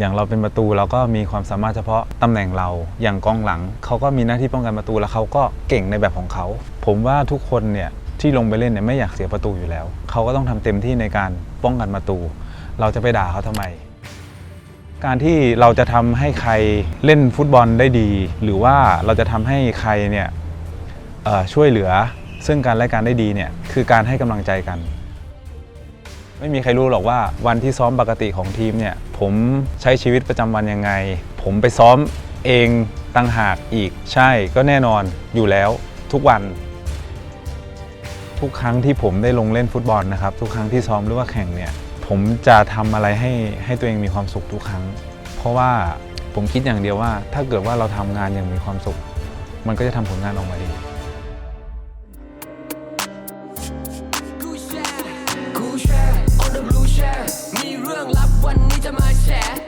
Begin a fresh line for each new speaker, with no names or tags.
อย่างเราเป็นประตูเราก็มีความสามารถเฉพาะตำแหน่งเรา อย่างกองหลังเขาก็มีหน้าที่ป้องกันประตูแล้วเขาก็เก่งในแบบของเขา ผมว่าทุกคนเนี่ยที่ลงไปเล่นเนี่ยไม่อยากเสียประตูอยู่แล้ว เขาก็ต้องทำเต็มที่ในการป้องกันประตู เราจะไปด่าเขาทำไม การที่เราจะทำให้ใครเล่นฟุตบอลได้ดี หรือว่าเราจะทำให้ใครเนี่ยช่วยเหลือซึ่งกันและกันได้ดีเนี่ยคือการให้กำลังใจกัน ไม่มีใครรู้หรอกว่าวันที่ซ้อมปกติของทีมเนี่ย ผมใช้ชีวิตประจำวันยังไง ผมไปซ้อมเองตั้งหากอีก ใช่ก็แน่นอนอยู่แล้วทุกวัน ทุกครั้งที่ผมได้ลงเล่นฟุตบอลนะครับ ทุกครั้งที่ซ้อมหรือว่าแข่งเนี่ย ผมจะทำอะไรให้ให้ตัวเองมีความสุขทุกครั้ง เพราะว่าผมคิดอย่างเดียวว่า ถ้าเกิดว่าเราทำงานอย่างมีความสุข มันก็จะทำผลงานออกมาดี myself.